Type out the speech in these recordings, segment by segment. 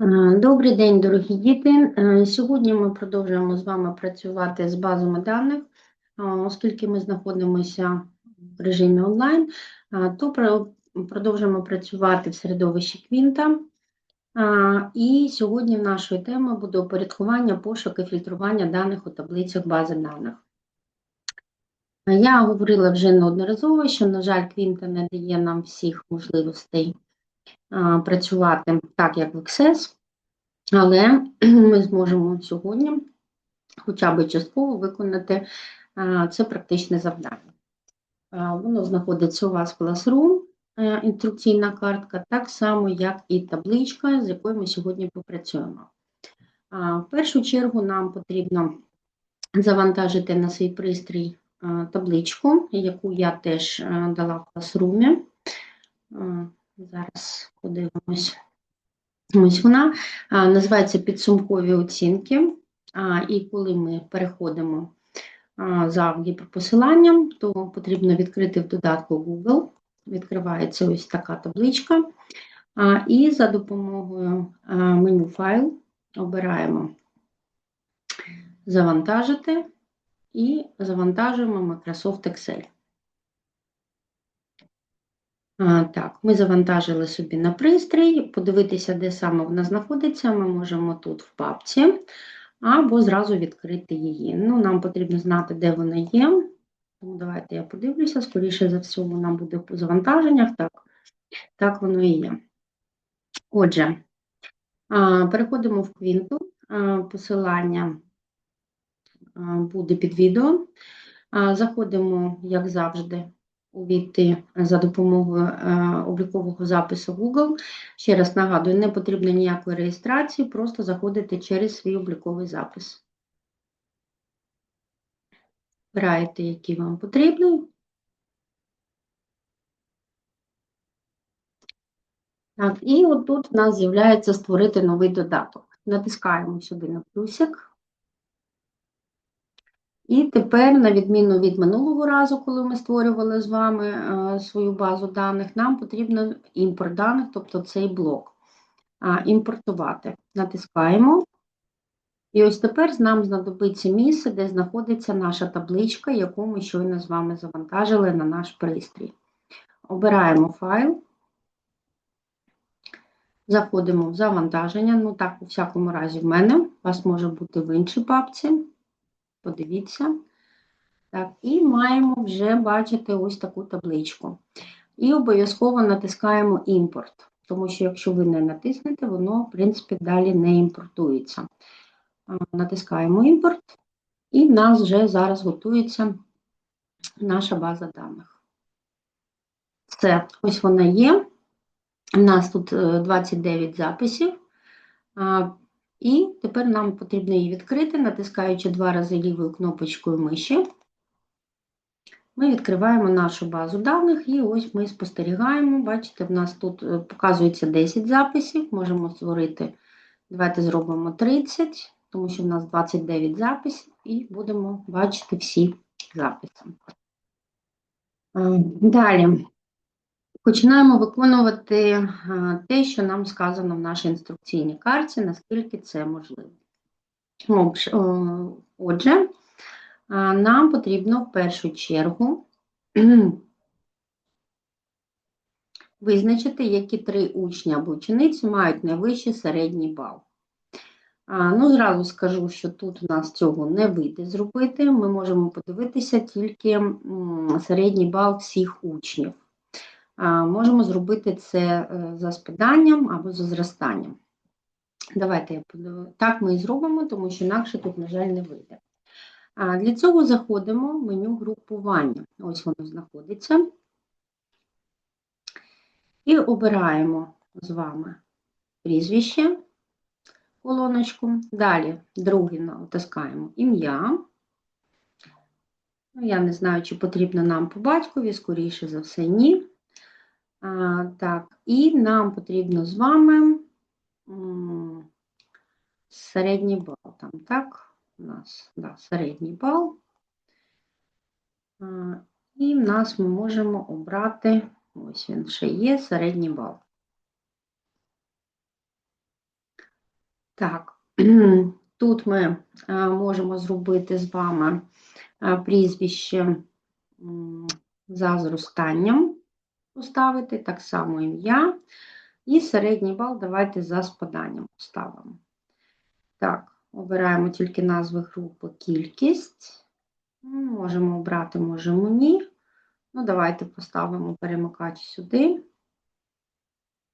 Е, Добрий день, дорогі діти. Е, Сьогодні ми продовжуємо з вами працювати з базами даних, Е, оскільки ми знаходимося в режимі онлайн, то продовжуємо працювати в середовищі Квінта. І сьогодні нашою темою буде упорядкування, пошук і фільтрування даних у таблицях бази даних. Я говорила вже неодноразово, що, на жаль, Квінта не дає нам всіх можливостей працювати так, як в Access. Але ми зможемо сьогодні хоча б частково виконати це практичне завдання. Воно знаходиться у вас в Classroom, е, інструкційна картка, так само, як і табличка, з якою ми сьогодні попрацюємо. В першу чергу нам потрібно завантажити на свій пристрій е, табличку, яку я теж е, дала в Classroom. Зараз подивимось. Ось вона називається підсумкові оцінки. І коли ми переходимо за гіперпосиланням, то потрібно відкрити в додатку Google. Відкривається ось така табличка. І за допомогою меню файл обираємо завантажити і завантажуємо Microsoft Excel. Так, ми завантажили собі на пристрій, подивитися, де саме вона знаходиться, ми можемо тут в папці, або зразу відкрити її. Ну, Нам потрібно знати, де вона є. Тому давайте я подивлюся, скоріше за все, вона буде по завантаженнях. Так, так воно і є. Отже, переходимо в квінту. Посилання буде під відео. Заходимо, як завжди, увійти за допомогою е, облікового запису Google. Ще раз нагадую, не потрібно ніякої реєстрації, просто заходите через свій обліковий запис. Вибираєте, який вам потрібний. Так, і отут в нас з'являється створити новий додаток. Натискаємо сюди на плюсик. І тепер, на відміну від минулого разу, коли ми створювали з вами е, свою базу даних, нам потрібно імпорт даних, тобто цей блок. Імпортувати. Натискаємо. І ось тепер нам знадобиться місце, де знаходиться наша табличка, яку ми щойно з вами завантажили на наш пристрій. Обираємо файл. Заходимо в завантаження. Ну так, у всякому разі, в мене. У вас може бути в іншій папці. Подивіться. Так, і маємо вже бачити ось таку табличку. І обов'язково натискаємо імпорт, тому що якщо ви не натиснете, воно, в принципі, далі не імпортується. Натискаємо імпорт, і в нас вже зараз готується наша база даних. Все, ось вона є. У нас тут е, 29 записів. І тепер нам потрібно її відкрити, натискаючи два рази лівою кнопочкою миші. Ми відкриваємо нашу базу даних і ось ми спостерігаємо. Бачите, в нас тут е, показується 10 записів. Можемо створити, давайте зробимо 30, тому що в нас 29 записів, і будемо бачити всі записи. Е, Далі. Починаємо виконувати е, те, що нам сказано в нашій інструкційній карті, наскільки це можливо. Отже, о, Отже, е, нам потрібно в першу чергу визначити, які три учні або учениці мають найвищий середній бал. Ну, зразу скажу, що тут у нас цього не вийде зробити. Ми можемо подивитися тільки середній бал всіх учнів. Можемо зробити це е, за спаданням або за зростанням. Давайте. Так ми і зробимо, тому що інакше тут, на жаль, не вийде. Для цього заходимо в меню групування. Ось воно знаходиться. І обираємо з вами прізвище, колоночку. Далі другий натискаємо ім'я. Ну, Я не знаю, чи потрібно нам по батькові, скоріше за все, ні. Так, і нам потрібно з вами середній бал. Там, так, у нас да, середній бал. І в нас ми можемо обрати, ось він ще є, середній бал. Так, тут ми можемо зробити з вами прізвище за зростанням, поставити, так само ім'я. І середній бал давайте за спаданням поставимо. Так, обираємо тільки назви групи кількість. Можемо обрати, можемо ні. Ну, давайте поставимо перемикач сюди.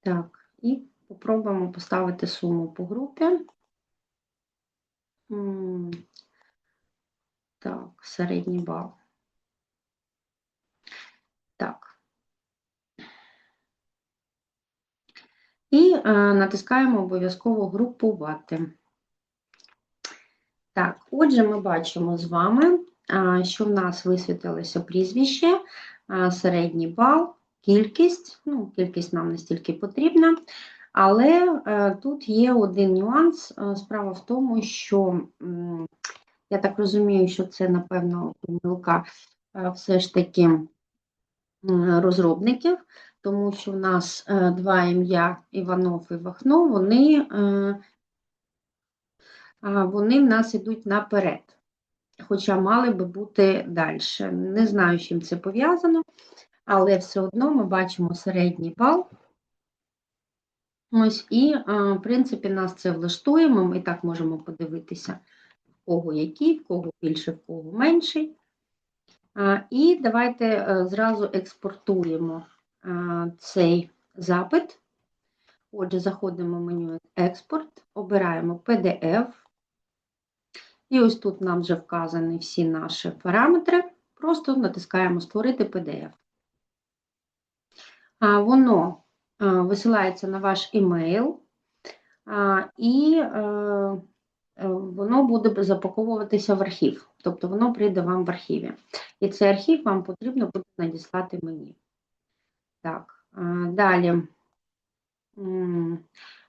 Так, і попробуємо поставити суму по групі. Так, середній бал. Так. І е, натискаємо обов'язково групувати. Так, отже, ми бачимо з вами, а, що в нас висвітилося прізвище, а, середній бал, кількість. Ну, кількість нам не стільки потрібна, але е, тут є один нюанс. Е, Справа в тому, що я так розумію, що це, напевно, помилка е, все ж таки розробників, тому що в нас е, два ім'я Іванов і Вахно, вони е, вони в нас йдуть наперед, хоча мали би бути далі. Не знаю, з чим це пов'язано, але все одно ми бачимо середній бал. Ось, і, а, в принципі, нас це влаштує. Ми так можемо подивитися, в кого який, в кого більше, в кого менший. І давайте е, зразу експортуємо цей запит. Отже, заходимо в меню Експорт, обираємо PDF. І ось тут нам вже вказані всі наші параметри. Просто натискаємо Створити PDF. Воно висилається на ваш імейл, а, і е, е, воно буде запаковуватися в архів. Тобто воно прийде вам в архіві. І цей архів вам потрібно буде надіслати мені. Так, далі.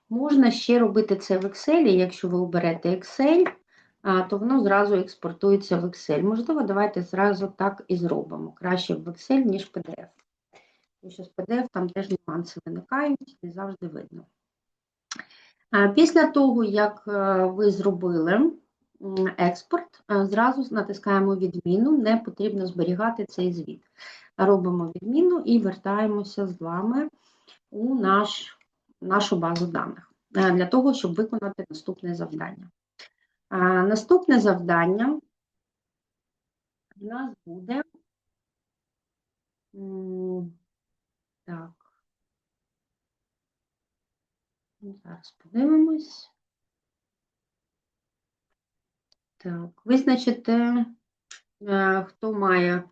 Можна ще робити це в Excel, якщо ви оберете Excel, то воно зразу експортується в Excel. Можливо, давайте зразу так і зробимо. Краще в Excel, ніж PDF. Тому що з PDF там теж нюанси виникають, не завжди видно. Після того, як е, ви зробили експорт, е, зразу натискаємо відміну, не потрібно зберігати цей звіт. Робимо відміну і вертаємося з вами у наш, нашу базу даних е, для того, щоб виконати наступне завдання. А, Наступне завдання у нас буде. Так. Зараз подивимось. Так, визначити, е, хто має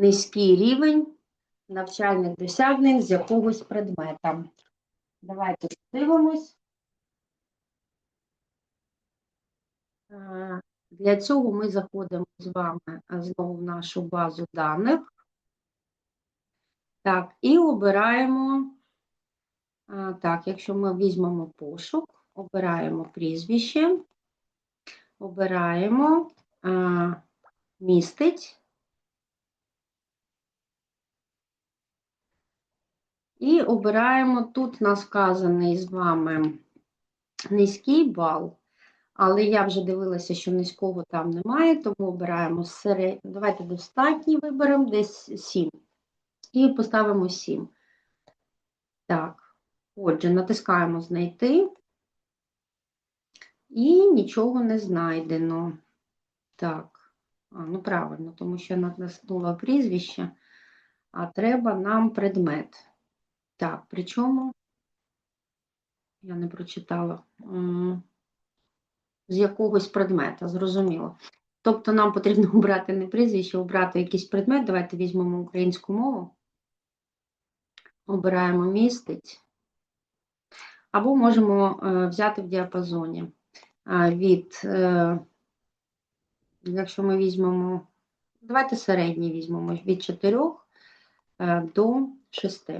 низький рівень навчальних досягнень з якогось предмета. Давайте подивимось. Для цього ми заходимо з вами знову в нашу базу даних. Так, і обираємо, так, якщо ми візьмемо пошук, обираємо прізвище, обираємо містить. І обираємо, тут у нас вказаний з вами низький бал, але я вже дивилася, що низького там немає, тому обираємо серед... Давайте достатній виберемо десь 7. І поставимо 7. Так, отже, натискаємо знайти. І нічого не знайдено. Так, а, ну правильно, тому що я натиснула прізвище, а треба нам предмет. Так, причому я не прочитала з якогось предмета, зрозуміло. Тобто нам потрібно обрати не прізвище, обрати якийсь предмет. Давайте візьмемо українську мову. Обираємо містить. Або можемо е, взяти в діапазоні е, від, е, якщо ми візьмемо, давайте середній візьмемо від 4 е, до 6.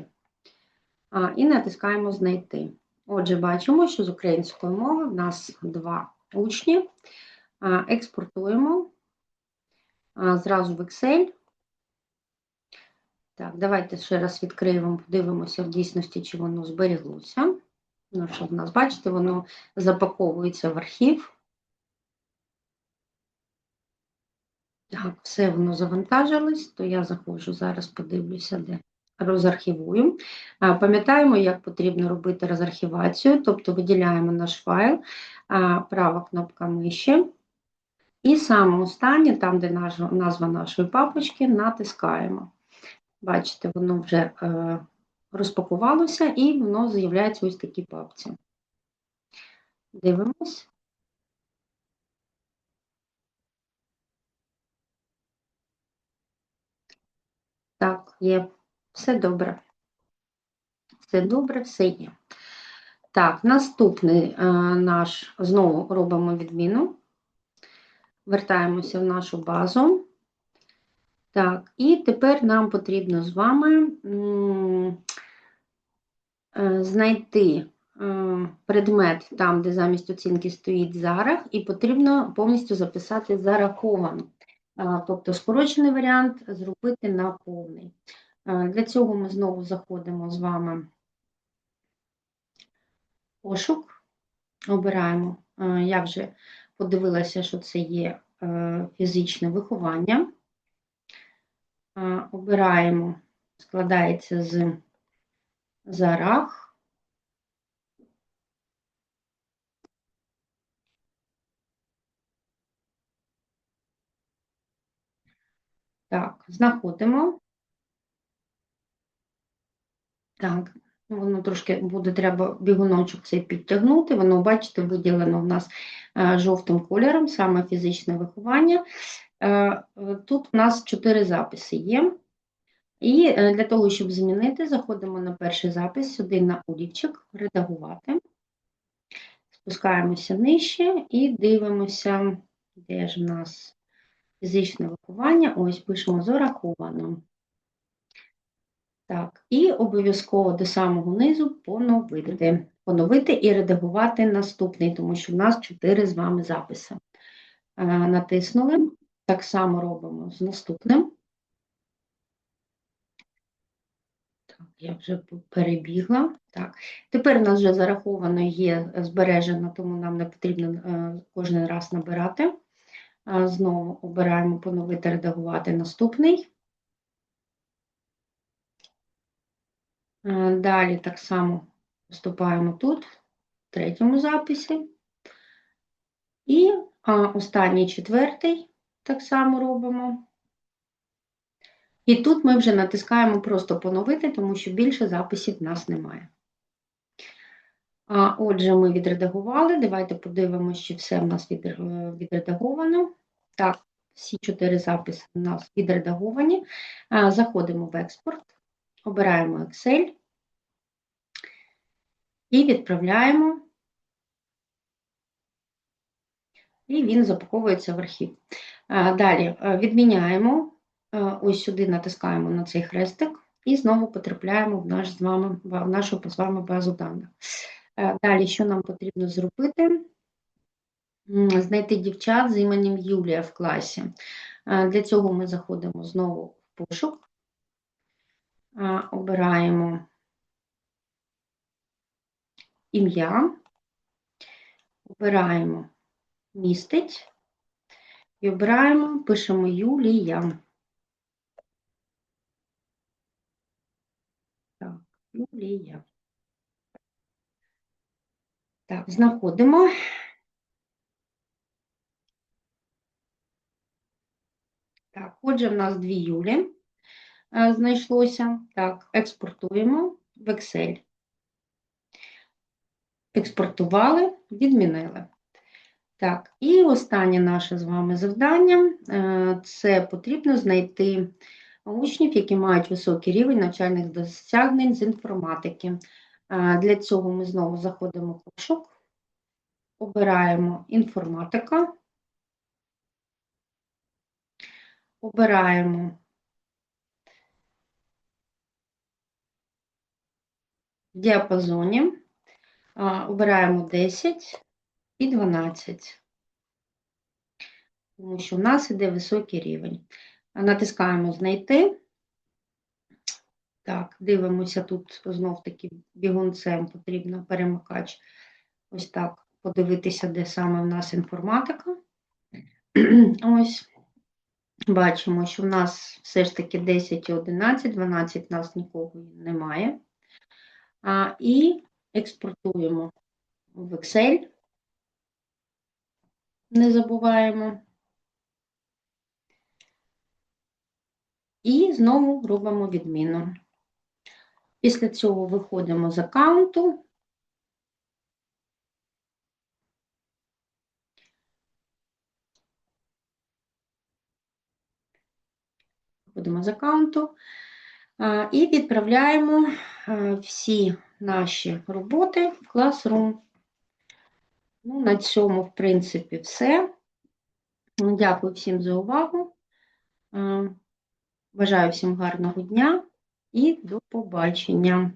І натискаємо знайти. Отже, бачимо, що з української мови в нас два учні. Експортуємо зразу в Excel. Так, давайте ще раз відкриємо, подивимося в дійсності, чи воно зберіглося. Ну, що в нас, бачите, воно запаковується в архів. Так, все воно завантажилось, то я заходжу, зараз подивлюся, де розархівую. Пам'ятаємо, як потрібно робити розархівацію, тобто виділяємо наш файл, права кнопка миші. І саме останнє, там, де назва, нашої папочки, натискаємо. Бачите, воно вже е, розпакувалося і воно з'являється ось в такій папці. Дивимось. Так, є. Все добре. Все добре, все є. Так, наступний е, наш, знову робимо відміну. Вертаємося в нашу базу. Так, і тепер нам потрібно з вами е, знайти е, предмет там, де замість оцінки стоїть зарах, і потрібно повністю записати зараховано. Е, Тобто скорочений варіант зробити на повний. Е, Для цього ми знову заходимо з вами в пошук, обираємо. Е, Я вже подивилася, що це є е, фізичне виховання. Обираємо, складається з зарах. Так, знаходимо. Так, воно трошки буде треба бігуночок цей підтягнути. Воно, бачите, виділено в нас е, жовтим кольором, саме фізичне виховання. Е, Тут у нас чотири записи є. І е, для того, щоб змінити, заходимо на перший запис, сюди на олівчик, редагувати. Спускаємося нижче і дивимося, де ж в нас фізичне виховання. Ось пишемо зараховано. Так, і обов'язково до самого низу поновити. Поновити і редагувати наступний, тому що в нас чотири з вами записи. Е, Натиснули. Так само робимо з наступним. Так, я вже перебігла. Так. Тепер у нас вже зараховано є збережено, тому нам не потрібно е, кожен раз набирати. Знову обираємо поновити, редагувати наступний. Далі так само поступаємо тут, в третьому записі. І останній четвертий так само робимо. І тут ми вже натискаємо просто поновити, тому що більше записів в нас немає. А, Отже, ми відредагували. Давайте подивимося, чи все в нас е, відредаговано. Так, всі чотири записи у нас відредаговані. Заходимо в експорт, обираємо Excel і відправляємо. І він запаковується в архів. Далі е, відміняємо, е, ось сюди натискаємо на цей хрестик і знову потрапляємо в, наш з вами, в нашу з вами базу даних. Е, Далі, що нам потрібно зробити? Знайти дівчат з іменем Юлія в класі. Для цього ми заходимо знову в пошук, обираємо ім'я, обираємо містить і обираємо, пишемо Юлія. Так, Юлія. Так, знаходимо. Так, отже, в нас дві Юлі знайшлося. Так, експортуємо в Excel. Експортували, відмінили. Так, і останнє наше з вами завдання е, це потрібно знайти учнів, які мають високий рівень навчальних досягнень з інформатики. Е, Для цього ми знову заходимо в пошук, обираємо інформатика, обираємо діапазоні, обираємо 10 і 12, тому що в нас іде високий рівень. Натискаємо Знайти. Так, дивимося тут знов таки бігунцем потрібно перемикач. Ось так подивитися, де саме в нас інформатика. Ось. Бачимо, що в нас все ж таки 10 і 11, 12 в нас нікого немає. А, і експортуємо в Excel. Не забуваємо. І знову робимо відміну. Після цього виходимо з аккаунту. Виходимо з аккаунту і відправляємо всі наші роботи в Classroom. Ну, на цьому, в принципі, все. Дякую всім за увагу. Бажаю всім гарного дня і до побачення.